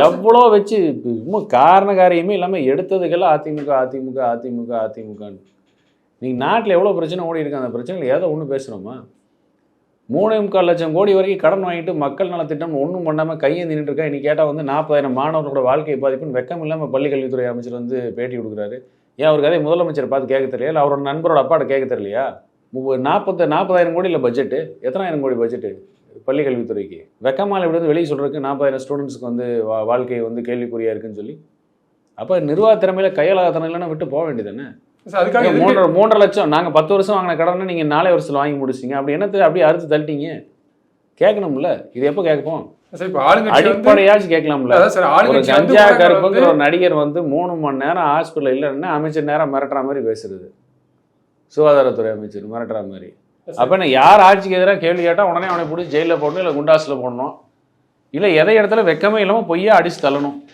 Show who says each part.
Speaker 1: எவ்வளோ வச்சு சும்மா காரண காரியமே இல்லாமல் எடுத்ததுக்கெல்லாம் அதிமுக அதிமுக அதிமுக அதிமுகன்னு. நீங்கள் நாட்டில் எவ்வளோ பிரச்சனை ஓடி இருக்கு அந்த பிரச்சனையில் ஏதோ ஒன்று பேசுகிறோமா மூணே முக்கால் லட்சம் கோடி வரைக்கும் கடன் வாங்கிட்டு மக்கள் நலத்திட்டம் ஒன்றும் பண்ணாமல் கையேந்தி நின்றுருக்கா இன்னைக்கு கேட்டால் வந்து நாற்பதாயிரம் மாணவர்களோட வாழ்க்கை பாதிப்புன்னு வெக்கம் இல்லாமல் பள்ளி கல்வித்துறை அமைச்சர் வந்து பேட்டி கொடுக்குறாரு. ஏன் அவருக்கு அதே முதலமைச்சர் பார்த்து கேட்க தெரியல? இல்லை அவரோட நண்பரோட அப்பாட்ட கேட்க தெரியலையா? நாற்பத்து நாற்பதாயிரம் கோடி இல்லை பட்ஜெட்டு எத்தனாயிரம் கோடி பட்ஜெட்டு பள்ளி கல்வித்துறைக்கு வெக்கமால வந்து வெளியே சொல்கிறதுக்கு நாற்பதாயிரம் ஸ்டூடெண்ட்ஸ்க்கு வந்து வா- வாழ்க்கை வந்து கேள்விக்குறியா இருக்குன்னு சொல்லி. அப்போ நிர்வாக திறமையில கையாளாதனம் இல்லைன்னா விட்டு போக வேண்டியதானே
Speaker 2: சார், அதுக்காக
Speaker 1: மூன்றரை மூன்றரை லட்சம் நாங்கள் பத்து வருஷம் வாங்கின கடனை நீங்கள் நாலே வருஷத்தில் வாங்கி முடிச்சிங்க அப்படி என்னத்தை அப்படியே அறுத்து தள்ளிட்டீங்க? கேட்கணும்ல. இது எப்போ கேட்போம் அடிப்படையாச்சும் கேட்கலாம்ல. ஒரு கஞ்சா கருப்புங்கிற ஒரு நடிகர் வந்து மூணு மணி நேரம் ஹாஸ்பிட்டல் இல்லைன்னா அமைச்சர் நேரம் மிரட்டுற மாதிரி பேசுறது. சுகாதாரத்துறை அமைச்சர் மிரட்டுற மாதிரி. அப்போ என்ன யார் ஆட்சிக்கு எதிராக கேள்வி கேட்டால் உடனே அவனை பிடிச்சி ஜெயிலில் போடணும் இல்லை குண்டாஸில் போடணும். இல்லை எதை இடத்துல வெக்கமே இல்லாமல் பொய்யா அடிச்சு தள்ளணும்.